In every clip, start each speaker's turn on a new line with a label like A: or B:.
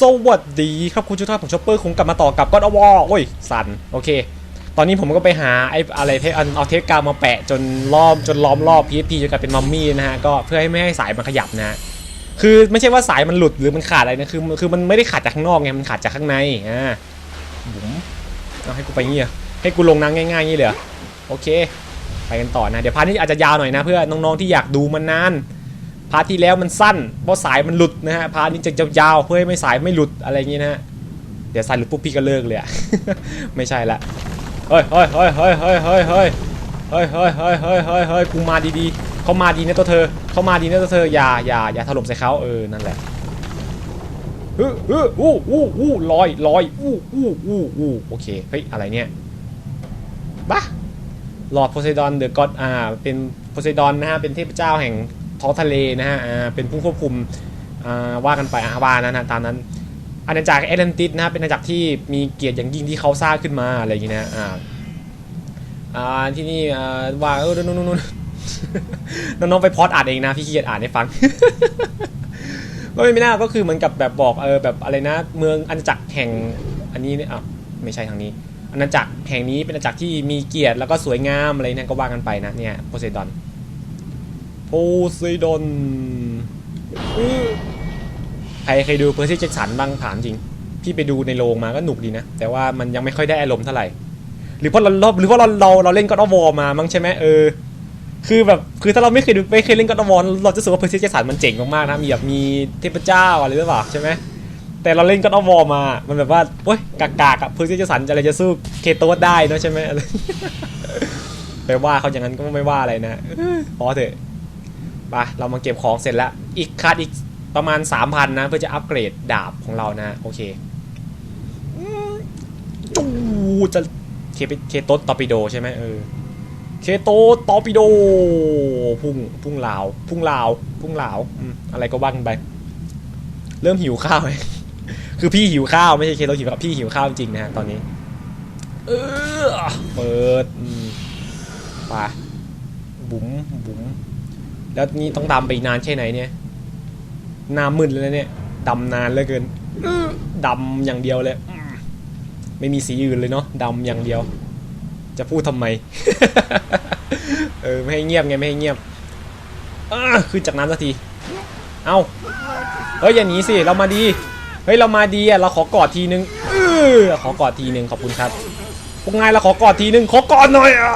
A: สวัสดีครับคุณชุท่าผมชอปเปอร์คงกลับมาต่อกับก็อดอวโอ้ย สันโอเค ตอนนี้ผมก็ไปหาไอ้อะไรเทอันเอาเทปกาวมาแปะจนล้อมจนล้อมรอบ PSP จนกลายเป็นมัมมี่นะฮะก็เพื่อให้ไม่ให้สายมันขยับนะฮะคือไม่ใช่ว่าสายมันหลุดหรือมันขาดอะไรนะคือคือมันไม่ได้ขาดจากข้างนอกไงมันขาดจากข้างในอ่าบุ๋มเอาให้กูไปงี้เหรอให้กูลงน้ำง่ายๆงี้เลยเหรอโอเค ไปกันต่อนะเดี๋ยวพาร์ทนี้อาจจะยาวหน่อยนะเพื่อน้องๆที่อยากดูมันนาน พาที่แล้วมันสั้นเพราะสายมันหลุดนะฮะพานี้จะยาวเพื่อให้ไม่สายไม่หลุดอะไรอย่างงี้นะฮะเดี๋ยวสายหลุดปุ๊บพี่ก็เลิกเลยอะไม่ใช่ละเฮ้ยเฮ้ยเฮ้ยเฮ้ยเฮ้ยเฮ้ยเฮ้ยเฮ้ยเฮ้ยเฮ้ยเฮ้ยเฮ้ยเฮ้ยกูมาดีๆเขามาดีนะตัวเธอเขามาดีนะตัวเธออย่าอย่าอย่าถล่มใส่เขาเออนั่นแหละเฮ้ยเฮ้ยอู้อู้อู้ลอยลอยอู้อู้อู้อู้โอเคเฮ้ยอะไรเนี่ยบ้าหลอดโพไซดอนเดอะก็อดอ่าเป็นโพไซดอนนะฮะเป็นเทพเจ้าแห่ง ท้องทะเลนะฮะเป็นผู้ควบคุมว่ากันไปอาว่านั้นนะตามนั้นอาณาจักรแอตแลนติสนะฮะเป็นอาณาจักรที่มีเกียรติอย่างยิ่งที่เขาสร้างขึ้นมาอะไรอย่างงี้นะอ่าอ่าที่นี่ว่าเออนู่นนู่นนู่นน้องๆไปพอดอ่านเองนะพี่ขี้เกียจอ่านให้ฟังก็ไม่น่าก็คือเหมือนกับแบบบอกเออแบบอะไรนะ เมืองอาณาจักรแห่งอันนี้เนี่ยอะไม่ใช่ทางนี้อาณาจักรแห่งนี้เป็นอาณาจักรที่มีเกียรติแล้วก็สวยงามอะไรนั่นก็ว่ากันไปนะเนี่ยโพไซดอน โพไซดอนใครเคยดูเพอร์ซี่แจ็คสันบ้างถามจริง พี่ไปดูในโรงมาก็หนุกดีนะ แต่ว่ามันยังไม่ค่อยได้อารมณ์เท่าไหร่ หรือเพราะเราหรือเพราะเราเราเราเล่นก็อดวอมามั้งใช่ไหมเออ คือแบบคือถ้าเราไม่เคยดูไม่เคยเล่นก็อดวอเราจะรู้สึกว่าเพอร์ซี่แจ็คสันมันเจ๋งมากๆนะมีแบบมีเทพเจ้าอะไรหรือเปล่าใช่ไหมแต่เราเล่นก็ต้องวอมา มันแบบว่าโอ๊ยกากๆอะเพื่อที่จะสันอะไรจะสู้เคโตสได้เนะใช่ไหมอะไรไปว่าเขาอย่างนั้นก็ไม่ว่าอะไรนะพอเถอะ ไปเรามาเก็บของเสร็จแล้ว อีกคัดอีกประมาณ 3,000 นะ เพื่อจะอัปเกรดดาบของเรานะ โอเคจูจะเคปเคโตตอปิโดใช่ไหมเออเคโตตอปิโด พุ่งพุ่งลาว พุ่งลาว พุ่งลาวอืมอะไรก็ว่ากันไป เริ่มหิวข้าวไหมคือพี่หิวข้าวไม่ใช่เคโตหิวข้าวพี่หิวข้าวจริงนะฮะตอนนี้ เออเปิดไปบุ๋มบุ๋ม แล้วนี่ต้องดำไปอีกนานแค่ไหนเนี่ยหน้ามึนเลยเนี่ยดำนานเหลือเกินดำอย่างเดียวเลย ไม่มีสีอื่นเลยเนาะดำอย่างเดียว จะพูดทำไม เออไม่ให้เงียบไงไม่ให้เงียบอ่าขึ้นจากน้ำสักที เอ้าเฮ้ยอย่าหนีสิเรามาดี เฮ้ยเรามาดีอะเราขอกอดทีนึงเออขอกอดทีนึงขอบคุณครับพวกนายเราขอกอดทีนึงขอกอดหน่อยอะ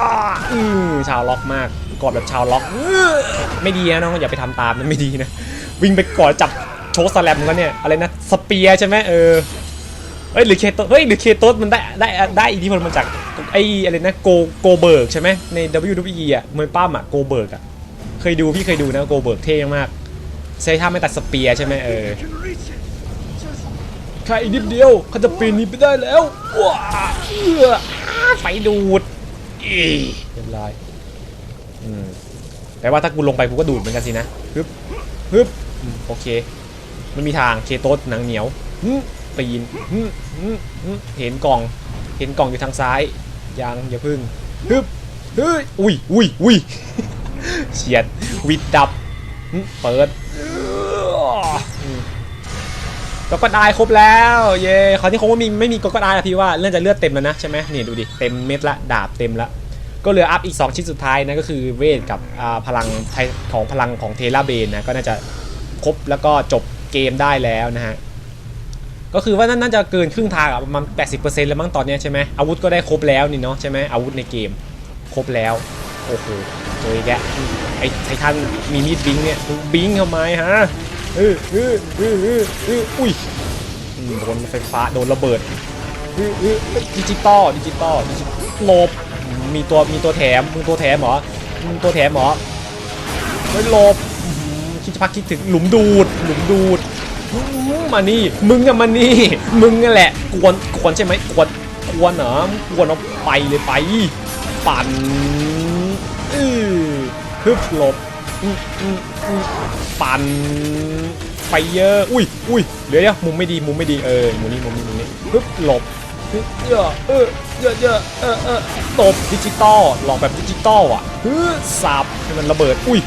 A: อือชาวล็อกมาก กอดแบบชาวล็อก ไม่ดีนะน้องอย่าไปทำตามนะไม่ดีนะ วิ่งไปกอดจับโชว์สแลมกันเนี่ยอะไรนะสเปียใช่ไหมเออเฮ้ยหรือเคโตเฮ้ยหรือเคโตสมันได้ได้ได้อิทธิพลมาจากไอ้อะไรนะโกโกเบิร์กใช่ไหมใน WWE อะมวยป้ามอะโกเบิร์กอะเคยดูพี่เคยดูนะโกเบิร์กเท่มากใช้ท่าไม่ตัดสเปียใช่ไหมเออแค่อีกนิดเดียวเขาจะปีนนี้ไปได้แล้วว้าเออไฟดูดอีเรียบร้อย อืมแต่ว่าถ้ากูลงไปกูก็ดูดเหมือนกันสินะฮึบฮึบอืมโอเค มันมีทางเคโตสหนังเหนียวหึปีนหึหึหึเห็นกล่อง เห็นกล่องอยู่ทางซ้าย ยังอย่าพึ่งฮึบฮึบอุ้ยอุ้ยอุ้ย เฉียดวิดดับหึเปิดก็ก็ได้ครบแล้ว เย่คราวนี้คงว่ามีไม่มีก็ก็ได้ละพี่ว่าเรื่องจะเลือดเต็มแล้วนะใช่ไหมนี่ดูดิเต็มเม็ดละดาบเต็มละ ก็เหลืออัพอีก 2 ชิ้นสุดท้ายนะก็คือเวทกับอ่าพลังของพลังของเทราเบนนะก็น่าจะครบแล้วก็จบเกมได้แล้วนะฮะก็คือว่าน่าจะเกินครึ่งทางอะประมาณ80%แล้วมั้งตอนเนี้ยใช่ไหมอาวุธก็ได้ครบแล้วนี่เนาะใช่ไหมอาวุธในเกมครบแล้วโอ้โหเจออีกแล้วไอ้ไททันมีมีดบิงเนี่ยบิงทำไมฮะเออเออเออเออเอออุ้ยโดนไฟฟ้าโดนระเบิดเออเออดิจิตอลดิจิตอลดิจิหลบ มีตัวมีตัวแถมมึงตัวแถมเหรอมึงตัวแถมเหรอเฮ้ยหลบคิดจะพักคิดถึงหลุมดูด หลุมดูดมานี่ มึงอะมานี่ มึงนั่นแหละ กวนกวนใช่ไหมกวนกวนเหรอกวนเอาไปเลยไป ปั่นเออฮึบหลบปั่นไฟเยอะ อุ้ยอุ้ยเดี๋ยวเดี๋ยวมุมไม่ดีมุมไม่ดีเออมุมนี้มุมนี้มุมนี้ปึ๊บหลบ เยอะเออเยอะเยอะเออเออตบดิจิตอลลองแบบดิจิตอลอะฮึสับให้มันระเบิด อุ้ย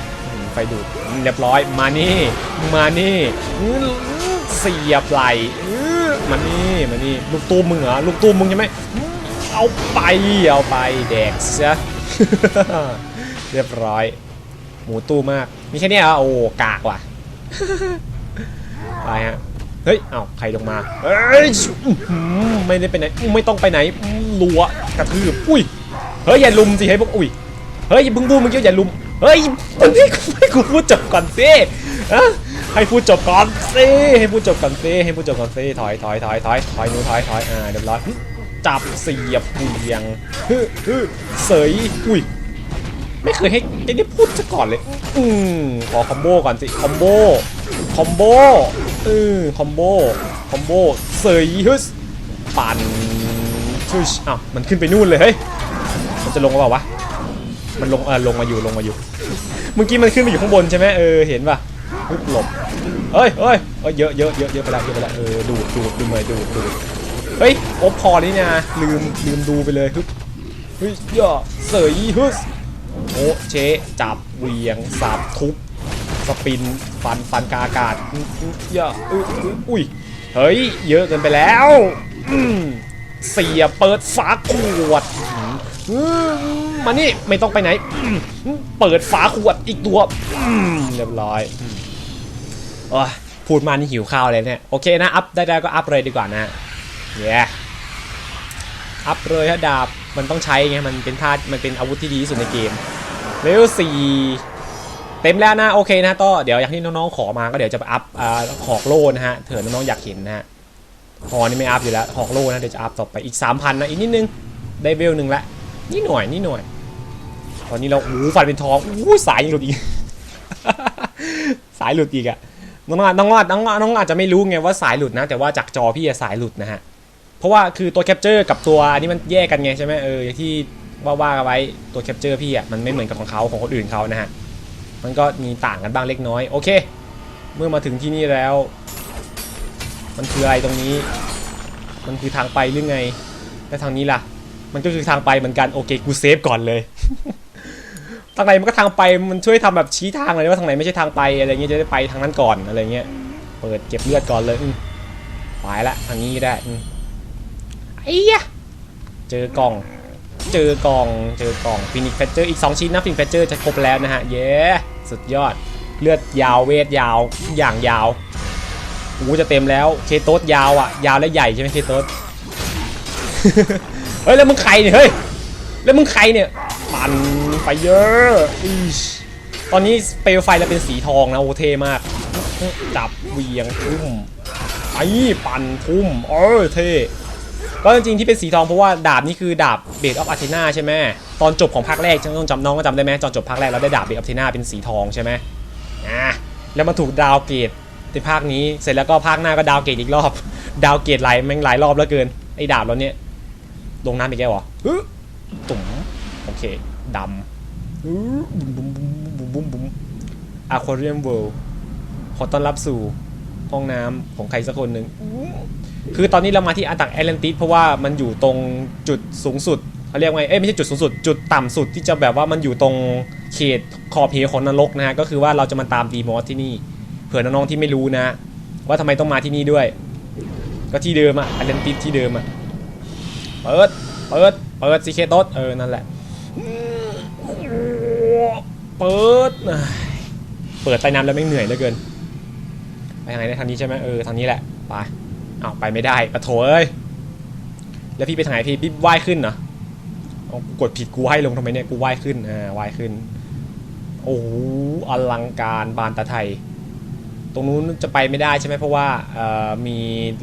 A: ไฟดูดเรียบร้อย มานี่ มานี่เสียบไหลมานี่มานี่ลูกตู้มึงเหรอลูกตู้มึงใช่ไหมเอาไปเอาไปแดกซะเรียบร้อย หมูตู้มาก มีแค่เนี้ยเหรอโอ้กากว่ะไปฮะ เฮ้ยเอ้าใครลงมาเฮ้ยไม่ได้ไปไหนไม่ต้องไปไหนรัวกระทืบอุ้ยเฮ้ยอย่าลุมสิให้พวกอุ้ยเฮ้ยอย่าเพิ่งพูดเมื่อกี้อย่าลุมเฮ้ยมันให้กูให้กูพูดจบก่อนสิอะให้พูดจบก่อนสิให้พูดจบก่อนสิให้พูดจบก่อนสิถอยถอยถอยถอยถอยนู้ถอยถอยอ่าเรียบร้อยจับเสียบเพียงฮึฮึเสยอุ้ยไม่เคยให้ไอ้นี่พูดซะก่อนเลย อืมขอคอมโบก่อนสิ คอมโบ คอมโบ ออคอมโบ คอมโบ เสยฮึสปั่นชุชอ้าวมันขึ้นไปนู่นเลยเฮ้ย มันจะลงมาเปล่าวะ มันลงเออลงมาอยู่ลงมาอยู่ เมื่อกี้มันขึ้นไปอยู่ข้างบนใช่ไหมเออเห็นป่ะปึ๊บหลบเอ้ยเอ้ยเอ้ยเยอะเยอะเยอะเยอะไปแล้วเยอะไปแล้วเออดูดดูดดูเลยดูดดูดเฮ้ยโอบพอนี่นะลืมลืมดูไปเลยฮึบเฮ้ยย่อเสยฮึสโอเชจับเวียงสับทุบ สปินฟันฟันกาอากาศอื้ออื้อย่าอื้ออื้ออุ้ยเฮ้ยเยอะเกินไปแล้วเสียเปิดฝาขวดมานี่ไม่ต้องไปไหน เปิดฝาขวดอีกตัวเรียบร้อยอืมโอ้พูดมานี่หิวข้าวเลยเนี่ยโอเคนะอัพได้ๆก็อัพเลยดีกว่านะเย้อัพเลยฮะดาบมันต้องใช้ไงมันเป็นท่ามันเป็นอาวุธที่ดีที่สุดในเกมเลเวลสี่ เต็มแล้วนะโอเคนะก็เดี๋ยวอย่างที่น้องๆขอมาก็เดี๋ยวจะไปอัพหอกโล่นะฮะเผื่อน้องๆอยากเห็นนะฮะหอนี่ไม่อัพอยู่แล้วหอกโล่นะเดี๋ยวจะอัพต่อไปอีก 3,000นะอีกนิดนึงได้เวลหนึ่งละนี่หน่อยนี่หน่อย ตอนนี้เราโอ้ฟันเป็นทองอู้สายยังหลุดอีก สายหลุดอีกอะน้องๆน้องๆน้องๆน้องอาจจะไม่รู้ไงว่าสายหลุดนะ แต่ว่าจากจอพี่อะสายหลุดนะฮะเพราะว่าคือตัวแคปเจอร์กับตัวอันนี้มันแยกกันไงใช่ไหมเอออย่างที่ว่าว่าไว้ตัวแคปเจอร์พี่อะมันไม่เหมือนกับของเขาของคนอื่นเขานะฮะ มันก็มีต่างกันบ้างเล็กน้อยโอเค เมื่อมาถึงที่นี่แล้ว มันคืออะไรตรงนี้ มันคือทางไปหรือไงแล้วทางนี้ล่ะ มันก็คือทางไปเหมือนกันโอเคกูเซฟก่อนเลยทางไหนมันก็ทางไปมันช่วยทำแบบชี้ทางเลยว่าทางไหนไม่ใช่ทางไปอะไรเงี้ยจะได้ไปทางนั้นก่อนอะไรเงี้ยเปิดเก็บเลือดก่อนเลยอไปละทางนี้ได้อไอ้ยะเจอกล่อง เจอกล่อง เจอกล่องฟินิกแฟเจอร์อีก 2 ชิ้นนะฟินิกแฟเจอร์จะครบแล้วนะฮะ เย้ สุดยอด เลือดยาวเวทยาวทุกอย่างยาวโอ้จะเต็มแล้วเคโตสยาวอะ ยาวและใหญ่ใช่ไหมเคโตสเฮ้ยแล้วมึงใครเนี่ยเฮ้ยแล้วมึงใครเนี่ยปั่นไฟเยอะอีชตอนนี้เปลวไฟแล้วเป็นสีทองนะโอเทมากจับเวียงทุ่มไอ้ปั่นทุ่มเออเทก็จริงๆที่เป็นสีทองเพราะว่าดาบนี่คือดาบเบดออฟอาร์เทนาใช่ไหม ตอนจบของภาคแรกต้องจำน้องก็จำได้ไหมตอนจบภาคแรกเราได้ดาบเบออฟอเทนาเป็นสีทองใช่ไหมอ่าแล้วมาถูกดาวเกตในภาคนี้เสร็จแล้วก็ภาคหน้าก็ดาวเกตอีกรอบ ดาวเกตหลายแม่งหลายรอบแล้วเกินไอ้ดาบเราเนี่ยลงน้ำอีกแก้วเหรอฮึตุ่มโอเคดำฮึบุ้มบุ้มบุ้มบุ้มบุ้มอะควาเรียมเวิลด์ขอต้อนรับสู่ห้องน้ำของใครสักคนหนึ่งคือตอนนี้เรามาที่อันตักแอตแลนติสเพราะว่ามันอยู่ตรงจุดสูงสุด เขาเรียกว่าไงเอ้ยไม่ใช่จุดสูงสุดจุดต่ำสุดที่จะแบบว่ามันอยู่ตรงเขตขอบเหวของนรกนะฮะก็คือว่าเราจะมาตามดีมอสที่นี่เผื่อน้องๆที่ไม่รู้นะ ว่าทำไมต้องมาที่นี่ด้วย ก็ที่เดิมอะอตแลนติสที่เดิมอะเปิดเปิดเปิดซีเคโตสเออนั่นแหละเปิดเปิดใต้น้ำแล้วไม่เหนื่อยเหลือเกินไปทางไหนได้ทางนี้ใช่ไหมเออทางนี้แหละไปเอาไปไม่ได้ปะโถเอ้ยแล้วพี่ไปทางไหนพี่พี่ว่ายขึ้นเหรอ เอากูกดผิดกูว่ายลงทำไมเนี่ยกูว่ายขึ้นอ่าว่ายขึ้น โอ้โหอลังการบานตะไทย ตรงนู้นจะไปไม่ได้ใช่ไหมเพราะว่าเอ่อมี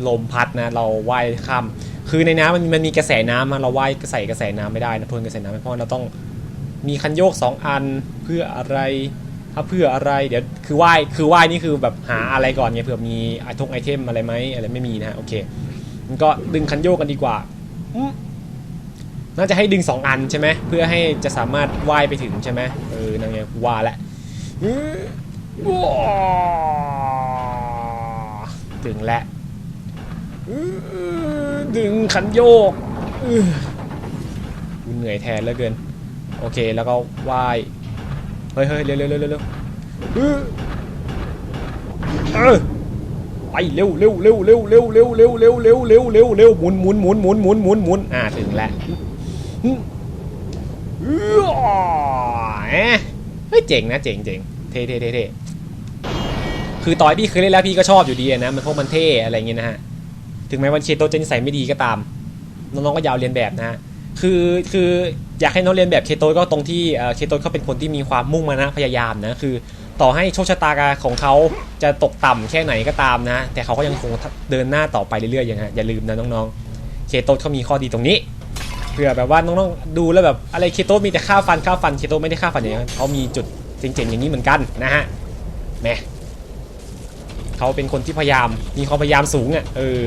A: ลมพัดนะ เราว่ายข้ามคือในน้ำมันมันมีกระแสน้ำเราว่ายใส่กระแสน้ำไม่ได้นะทวนกระแสน้ำไม่เพราะเราต้องมีคันโยกสองอันเพื่ออะไรถ้าเพื่ออะไรเดี๋ยวคือว่ายคือว่ายนี่คือแบบหาอะไรก่อนไงเผื่อมีไอทงไอเทมอะไรไหมอะไรไม่มีนะฮะโอเคมันก็ดึงคันโยกกันดีกว่าอ น่าจะให้ดึงสองอันใช่ไหมเพื่อให้จะสามารถว่ายไปถึงใช่ไหมเออนั่นไงว่าแหละอื้อว้าวถึงแล้วอื้อดึงคันโยกอื้อกูเหนื่อยแทนเหลือเกิน โอเคแล้วก็ว่ายเฮ้ยเฮ้ยเร็วเร็วเร็วเร็วเร็วเออไปเร็วเร็วเร็วเร็วเร็วเร็วเร็วเร็วเร็วเร็วเร็วเร็วหมุนหมุนหมุนหมุนหมุนหมุนหมุนอ่าถึงแล้ว เฮ้ยเจ๋งนะเจ๋งเจ๋งเท่เท่เท่เท่คือต่อยพี่เคยเล่นแล้วพี่ก็ชอบอยู่ดีนะมันพราะมันเท่อะไรเงี้ยนะฮะถึงแม้ว่าเคโตจะนิสัยไม่ดีก็ตาม น้องๆก็ยาวเรียนแบบนะฮะคือคืออยากให้น้องเรียนแบบเคโตก็ตรงที่เคโตเขาเป็นคนที่มีความมุ่งมานะพยายามนะคือต่อให้โชคชะตาของเขาจะตกต่ำแค่ไหนก็ตามนะ แต่เขาก็ยังคงเดินหน้าต่อไปเรื่อยๆอย่างฮะอย่าลืมนะน้องๆ เคโตเขามีข้อดีตรงนี้ เผื่อแบบว่าน้องๆดูแล้วแบบอะไรเคโตมีแต่ข้าวฟันข้าวฟันเคโตไม่ได้ข้าวฟันอย่างนี้เขามีจุดเจ๋งๆอย่างนี้เหมือนกันนะฮะแหมเขาเป็นคนที่พยายามมีความพยายามสูงอะเออ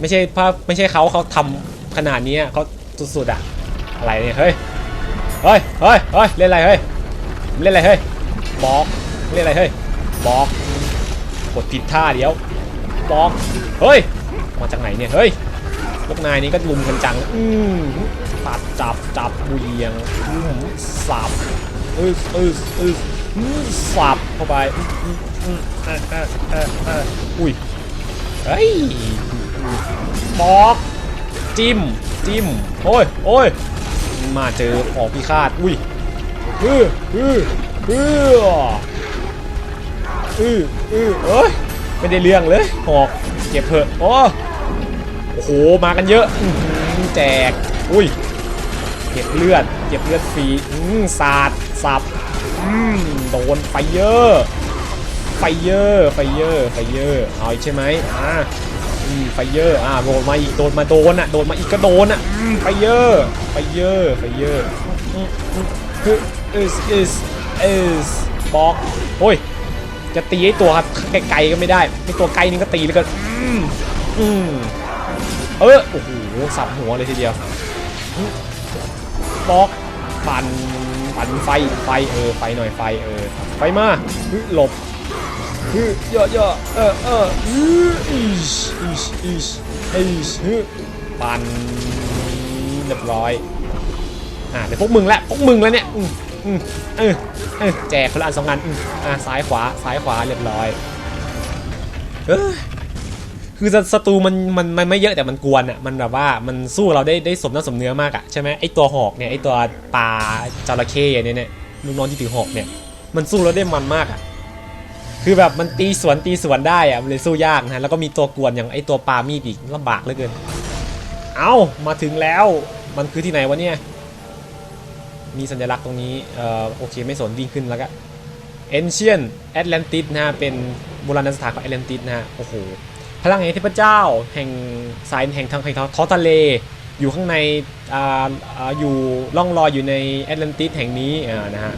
A: ไม่ใช่ภาพไม่ใช่เขาเขาทำขนาดนี้เขาสุดๆอะอะไรเนี่ยเฮ้ยเฮ้ยเฮ้ยเฮ้ยเล่นอะไรเฮ้ยเล่นอะไรเฮ้ยบอกเล่นอะไรเฮ้ยบอกกดผิดท่าเดี๋ยวบอกเฮ้ยมาจากไหนเนี่ยเฮ้ย พวกนายนี่ก็ลุมกันจัง อืมปัดจับจับบุเรียงอืมสับอืออืออืออืมสับเข้าไปอืมอืมเออเออเออเอออุ้ยเฮ้ยบอกจิ้มจิ้มโอ้ยโอ้ยมาเจอออกพิฆาตอุ้ยอืออืออืออืออือเอ้ยไม่ได้เรื่องเลยหอกเก็บเถอะโอ้ โอ้โห มากันเยอะแจก อุ้ย เก็บเลือด เก็บเลือดฟรีอืมสาดสับอืมโดนไฟเยอร์ ไฟเยอร์ ไฟเยอร์ ไฟเยอร์เอาอีกใช่ไหมอ่าอืมไฟเยอร์ อ่าโดนมาอีก โดนมาโดนอะ โดนมาอีกก็โดนอะอืมไฟเยอร์ ไฟเยอร์ ไฟเยอร์อืมอืมคือเอสเอสเอสบอกโอ้ย จะตีไอ้ตัวครับไกลๆก็ไม่ได้ไอ้ตัวไกลนี่ก็ตีแล้วก็อืมอืม เออโอ้โหสับหัวเลยทีเดียวอืมบอกปั่นปั่นไฟไฟเออไฟหน่อยไฟเออไฟมาหลบฮึย่อย่อเออเออฮึอิชอิชอิชอิชปันเรียบร้อยอ่าเดี๋ยวพวกมึงละพวกมึงแล้วเนี่ยอืมอืมเออเออแจกคนละอันสองอันอืมอ่าซ้ายขวาซ้ายขวาเรียบร้อยเอ้ย คือศัตรูมันมันมันไม่เยอะแต่มันกวนอะมันแบบว่ามันสู้เราได้ได้สมน้ำสมเนื้อมากอะใช่ไหมไอตัวหอกเนี่ยไอตัวปลาจระเข้เนี่ยเนี่ยลูกน้องที่ถือหอกเนี่ย มันสู้เราได้มันมากอะคือแบบมันตีสวนตีสวนได้อะมันเลยสู้ยากนะแล้วก็มีตัวกวนอย่างไอตัวปลามีดอีกลำบากเหลือเกิน เอามาถึงแล้วมันคือที่ไหนวะเนี่ยมีสัญลักษณ์ตรงนี้เอ่อโอเคไม่สนวิ่งขึ้นแล้วก็ Ancient Atlantis นะฮะเป็นโบราณสถานของ Atlantis นะฮะโอ้โห พลังแห่งเทพเจ้า แห่งสายแห่งทางแห่งท้องทะเล อยู่ข้างในอ่าออยู่ล่องลอยอยู่ในแอตแลนติสแห่งนี้อ่านะฮะ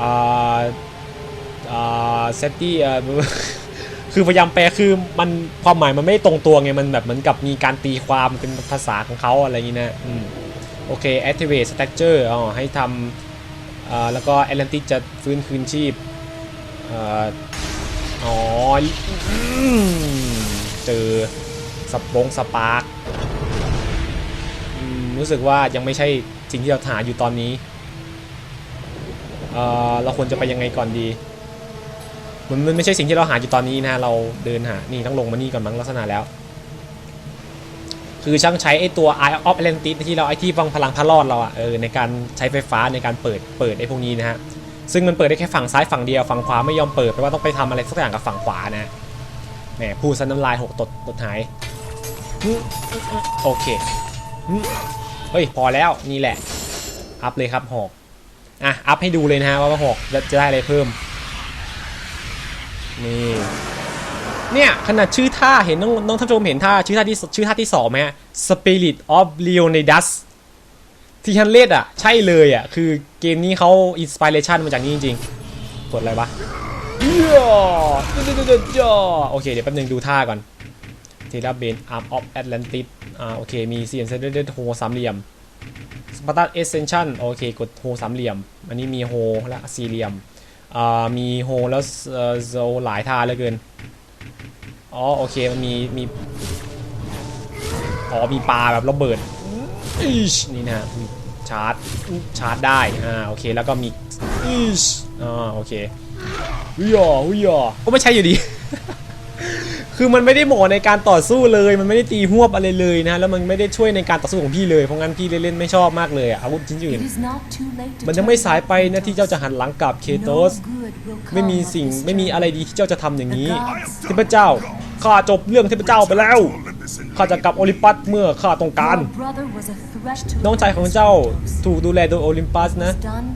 A: อ่าอ่าเซตตี้อ่าคือพยายามแปลคือมันความหมายมันไม่ตรงตัวไง มันแบบเหมือนกับมีการตีความเป็นภาษาของเขาอะไรอย่างนี้นะอืมโอเค activate structure อ๋อให้ทำอ่าแล้วก็ Atlantis จะฟื้นคืนชีพ อ๋อเจอสปงสปาร์กรู้สึกว่ายังไม่ใช่สิ่งที่เราหาอยู่ตอนนี้เออเราควรจะไปยังไงก่อนดี มันมันไม่ใช่สิ่งที่เราหาอยู่ตอนนี้นะ เราเดินหา นี่ต้องลงมานี่ก่อนมั้งลักษณะแล้ว คือช่างใช้ไอ้ตัว Eye of Atlantis ที่เราไอที่ฟังพลังพระรอดเราอะเออในการใช้ไฟฟ้าในการเปิดเปิดไอ้พวกนี้นะฮะ ซึ่งมันเปิดได้แค่ฝั่งซ้ายฝั่งเดียวฝั่งขวาไม่ยอมเปิดแปลว่าต้องไปทำอะไรสักอย่างกับฝั่งขวานะแหมพูดซันน้ำลายหกตดตดหายโอเคเฮ้ยพอแล้วนี่แหละ อัพเลยครับหอกอะอัพให้ดูเลยนะฮะว่าหอกจะจะได้อะไรเพิ่มนี่เนี่ยขนาดชื่อท่าเห็นน้องน้องท่านผู้ชมเห็นท่าชื่อท่าที่ชื่อท่าที่สองไหมฮะ Spirit of Leonidas ที่ฮันเลดอะ ใช่เลยอะ คือเกมนี้เขาอินสปิเรชันมาจากนี้จริงๆกดอะไรวะย่อย่อโอเค เดี๋ยวแป๊บนึงดูท่าก่อนเทเลเบนอาร์มออฟแอตแลนติสอ่าโอเค มีเซียนเซเดเดโฮสามเหลี่ยมสปาร์ตันเอเซนชั่นโอเค กดโฮสามเหลี่ยม อันนี้มีโฮและสี่เหลี่ยมอ่ามีโฮแล้วเอ่อโซหลายท่าเหลือเกินอ๋อโอเคมันมีมีอ๋อมีปลาแบบระเบิด อิชนี่นะฮะอืมชาร์จชาร์จได้อ่าโอเคแล้วก็มีอิชอ่าโอเคหุยอ่อหุยอ่อก็ไม่ใช่อยู่ดี คือมันไม่ได้เหมาะในการต่อสู้เลย มันไม่ได้ตีหวบอะไรเลยนะ แล้วมันไม่ได้ช่วยในการต่อสู้ของพี่เลยเพราะงั้นพี่เล่นๆไม่ชอบมากเลยอะอาวุธชิ้นอื่น
B: It is not too late to
A: มันยังไม่สายไปนะที่เจ้าจะหันหลังกลับเคโต
B: No
A: ส
B: good will come
A: ไม่มี
B: of
A: สิ่ง
B: this
A: ไม่มี
B: journey.
A: อะไรดีที่เจ้าจะทำอย่างนี้
B: The gods
A: เทพเจ้าข้าจบเรื่องเทพเจ้าไปแล้ว ข้าจะกลับโอลิมปัสเมื่อข้าต้องการ
B: Your brother was a threat to
A: น้องชายของเจ้าถูกดูแลโดยโอลิมปัสนะ
B: Was done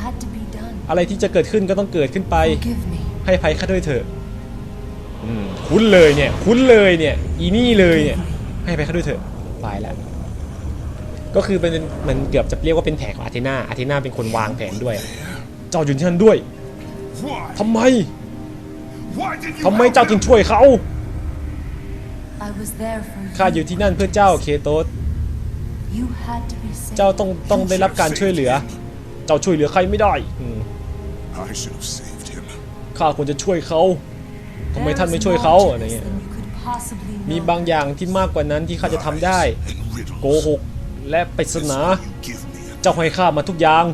B: had to be done.
A: อะไรที่จะเกิดขึ้นก็ต้องเกิดขึ้นไป
B: Forgive me.
A: ให้ภัยข้าด้วยเถอะอืมคุ้นเลยเนี่ย คุ้นเลยเนี่ย อีนี่เลยเนี่ย ให้ภัยข้าด้วยเถอะตายแล้วก็คือเป็นมันเกือบจะเรียกว่าเป็นแผนของอาเทนาอาเทนาเป็นคนวางแผนด้วย เจ้าอยู่ที่นั่นด้วย
C: Why?
A: ทำไม
C: Why did you
A: ทำไม
C: help
A: เจ้าจึงช่วยเขา ข้าอยู่ที่นั่นเพื่อเจ้าเคโตส
B: you. You had to be saved.
A: เจ้าต้องต้องได้รับการช่วยเหลือ เจ้าช่วยเหลือใครไม่ได้อืม
C: I should have saved him.
A: ข้าควรจะช่วยเขาทำไม
B: There
A: ท่าน
B: is
A: ไม่ช่วยเขา
B: more to
A: อะไร
B: this
A: เงี้ย
B: than you could possibly
A: มี
B: know.
A: บางอย่างที่มากกว่านั้นที่ข้าจะทำได้
C: And riddles.
A: โกหกและปริศ
C: This
A: นา
C: will you give me a
A: เจ้าให้ข้ามาทุกอย่าง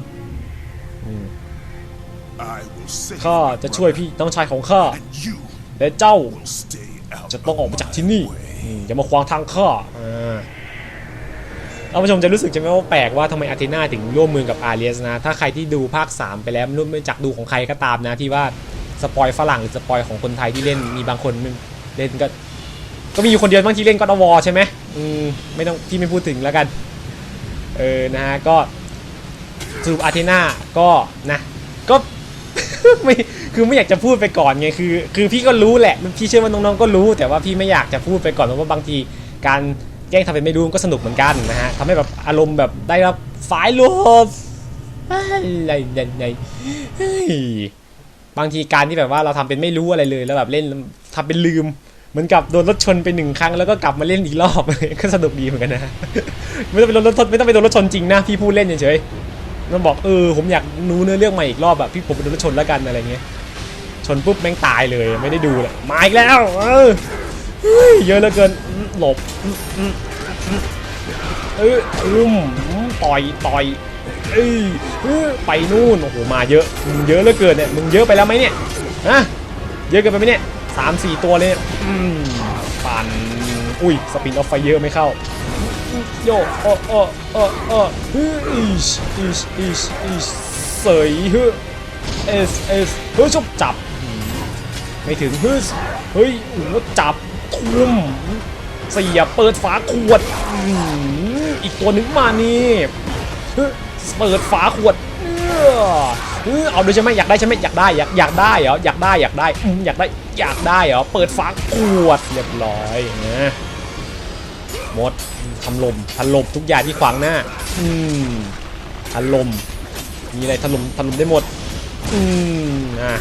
C: I will save
A: ข้า
C: my
A: จะช่วย
C: brother,
A: พี่น้องชายของข้า
C: And you
A: และเจ้า
C: will stay out
A: จะต้องออกมาจากที่นี่
C: of my way.
A: อืมอย่ามาขวางทางข้าอ่าท่านผู้ชมจะรู้สึกใช่ไหมว่าแปลกว่าทำไมอาร์เทนาถึงร่วมมือกับอาเรียสนะ ถ้าใครที่ดูภาค 3 ไปแล้วไม่รู้ไม่จากดูของใครก็ตามนะ ที่ว่าสปอยฝรั่งหรือสปอยของคนไทยที่เล่นมีบางคนเล่นก็ก็มีอยู่คนเดียวบางที่เล่นก็อดวอใช่ไหมอืมไม่ต้องที่ไม่พูดถึงแล้วกันเออนะฮะก็สรุปอาร์เทนาก็นะก็ ไม่คือไม่อยากจะพูดไปก่อนไงคือ คือพี่ก็รู้แหละพี่เชื่อว่าน้องๆก็รู้ แต่ว่าพี่ไม่อยากจะพูดไปก่อนเพราะว่าบางทีการแกล้งทำเป็นไม่รู้ก็สนุกเหมือนกันนะฮะทำให้แบบอารมณ์แบบได้รับฝ่ายลบอะไรอะไรเฮ้ยบางทีการที่แบบว่าเราทำเป็นไม่รู้อะไรเลย แล้วแบบเล่นทำเป็นลืมเหมือนกับโดนรถชนไปหนึ่งครั้งแล้วก็กลับมาเล่นอีกรอบก็สนุกดีเหมือนกันนะ ไม่ต้องเป็นรถชนไม่ต้องเป็นโดนรถชนจริงนะพี่พูดเล่นเฉย มันบอกเออผมอยากรู้เนื้อเรื่องใหม่อีกรอบแบบพี่ผมเป็นโดนรถชนแล้วกันอะไรเงี้ยชนปุ๊บแม่งตายเลยไม่ได้ดูเลยมาอีกแล้วเออเยอะเหลือเกินหลบเอออุ้มอืมต่อยต่อยเอ้ยเอไปนู่นโอ้โหมาเยอะมึงเยอะเหลือเกินเนี่ยมึงเยอะไปแล้วไหมเนี่ยฮะเยอะเกินไปไหมเนี่ยสามสี่ตัวเลยเนี่ยอืมปั่นอุ้ยสปินออฟไฟเยอะไม่เข้า โยโอโอโอโอเฮ้ยอิชอิชอิชอิชเสยเฮ้ยเอสเอสเฮ้ยชกจับ ไม่ถึงเฮ้ยเฮ้ยโอ้โหจับทุ่มเสียเปิดฝาขวดอีกตัวหนึ่งมานี่เปิดฝาขวดเออเอาด้วยใช่ไหมอยากได้ใช่ไหมอยากได้อยากอยากได้เหรออยากได้อยากได้อยากได้อยากได้เหรอเปิดฝาขวดเรียบร้อยนะหมด ทำลมถล่มทุกอย่างที่ขวางหน้า อืมถล่มมีอะไรถล่มถล่มได้หมด อืมอะ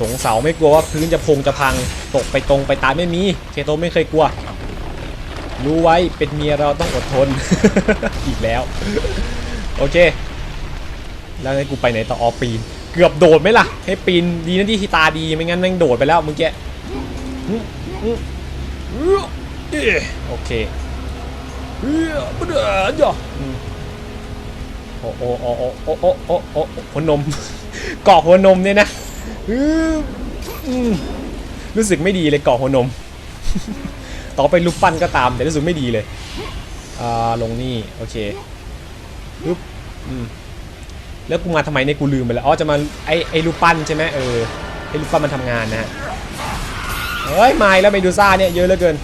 A: สงเสาไม่กลัวว่าพื้นจะพงจะพังตกไปตรงไปตามไม่มีเคโตไม่เคยกลัว รู้ไว้เป็นเมียเราต้องอดทน อีกแล้ว โอเค แล้วให้กูไปไหนต่อออปีน เกือบโดดไหมล่ะ ให้ปีนดีนะที่ตาดีไม่งั้นแม่งโดดไปแล้วเมื่อกี้โอเค เฮ้ยเดือดจ้ะโอ้โอ้โอ้โอ้โอ้โอ้โอ้หัวนมเกาะหัวนมเนี่ยนะรู้สึกไม่ดีเลยเกาะหัวนม ต่อไปลูกปั้นก็ตาม แต่รู้สึกไม่ดีเลยอ่าลงนี่โอเคปึ๊บอืมแล้วกูมาทำไมเนี่ยกูลืมไปแล้วอ๋อจะมาไอไอลูกปั้นใช่ไหมเออไอลูกปั้นมันทำงานนะฮะเฮ้ยไม่แล้วเมดูซ่าเนี่ยเยอะเหลือเกิน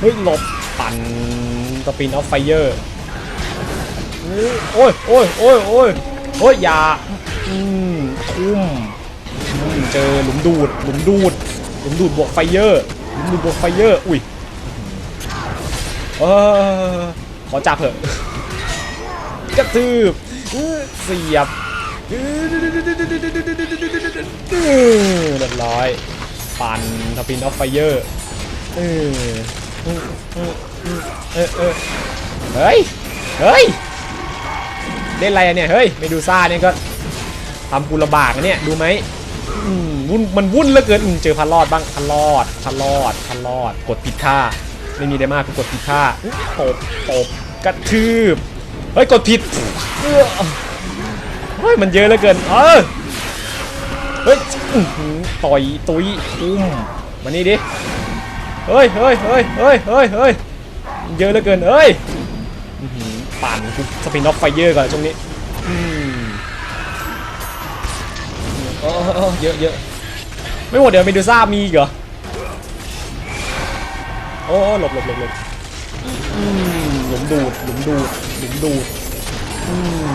A: เฮ้ยหลบปั่น สปินออฟไฟเยอร์โอ้ยโอ้ยโอ้ยโอ้ยโอ้ยอย่าอืมทุ่มเจอหลุมดูดหลุมดูดหลุมดูดบวกไฟเยอร์หลุมดูดบวกไฟเยอร์อุ้ยเออขอจับเถอะกระทืบอื้อเสียบเรียบร้อย ปั่นทปินออฟไฟเยอร์ เออเออเฮ้ย เฮ้ย เล่นอะไรเนี่ย เฮ้ยเมดูซ่าเนี่ยก็ทำกูลำบากนะเนี่ย ดูไหมอืมวุ่น มันวุ่นเหลือเกินเจอพันรอดบ้าง พันรอด พันรอด พันรอด กดผิดท่า ไม่มีได้มากคือกดผิดท่าตบตบกระทืบ เฮ้ย กดผิดเฮ้ย มันเยอะเหลือเกิน เออ เฮ้ย ต่อย ตุยอุ้มมานี่ดิ เฮ้ยเฮ้ยเฮ้ยเฮ้ยเฮ้ย เยอะเหลือเกินเอ้ยปั่นกูสปินออฟไฟเยอร์ก่อนช่วงนี้เออเยอะเยอะไม่หมดเดี๋ยวเมดูซ่ามีเหรอโอ้หลบหลบหลบหลบหลุมดูดหลุมดูดหลุมดูดอืม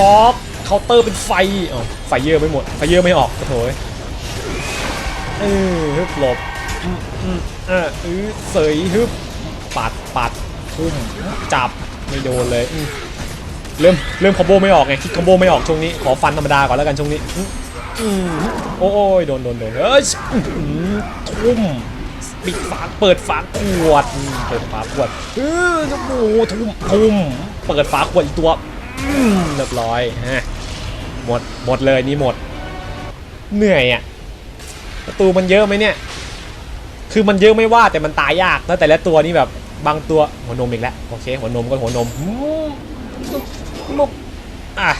A: มอกเคาน์เตอร์เป็นไฟอ๋อไฟเยอร์ไม่หมด ไฟเยอร์ไม่ออกโอ้โถยเออฮึบหลบอืมอืมเออเสยฮึบ ปัดปัดทุ่มจับไม่โดนเลยเริ่มเริ่มคอมโบไม่ออกไงคิดคอมโบไม่ออกช่วงนี้ขอฟันธรรมดาก่อนแล้วกันช่วงนี้โอ้ยโดนโดนโดนเอ้ยอื้อหือทุ่มปิดฝาเปิดฝาขวดเปิดฝาขวดเออโอ้โหทุ่มทุ่มเปิดฝาขวดอีกตัวเรียบร้อยฮะหมดหมดเลยนี่หมด เหนื่อยอะประตูมันเยอะไหมเนี่ย คือมันเยอะไม่ว่าแต่มันตายยากแล้วแต่ละตัวนี่แบบบางตัวหัวนมอีกแล้วโอเคหัวนมก็หัวนมอืมมุกอะ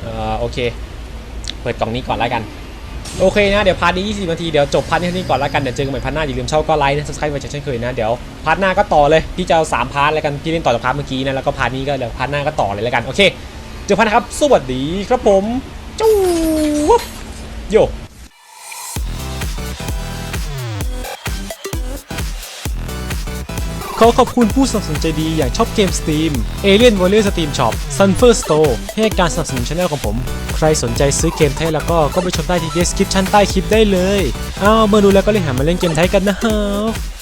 A: เอ่อโอเค เปิดกล่องนี้ก่อนแล้วกัน โอเคนะ เดี๋ยวพาร์ทนี้ 20 นาที เดี๋ยวจบพาร์ทนี้เท่านี้ก่อนแล้วกัน เดี๋ยวเจอกันใหม่พาร์ทหน้า อย่าลืมเช่าก็ไลค์นะ subscribe ไว้เช่นเคยนะ เดี๋ยวพาร์ทหน้าก็ต่อเลย พี่จะเอาสามพาร์ทแล้วกัน พี่เล่นต่อจากพาร์ทเมื่อกี้นะ แล้วก็พาร์ทนี้ก็เดี๋ยวพาร์ทหน้าก็ต่อเลยแล้วกัน โอเค เจอพาร์ทนะครับ สวัสดีครับผมจู๊บโย ขอขอบคุณผู้สนับสนุนใจดีอย่างช็อปเกม Steam Alien Warrior Steam Shop Sunfer Store ให้การสนับสนุนช anel ของผม ใครสนใจซื้อเกมไทยแล้วก็ก็ไปชมได้ที่ description ใต้คลิปได้เลย อ้าวเมื่อดูแล้วก็เลยหามาเล่นเกมไทยกันนะครับ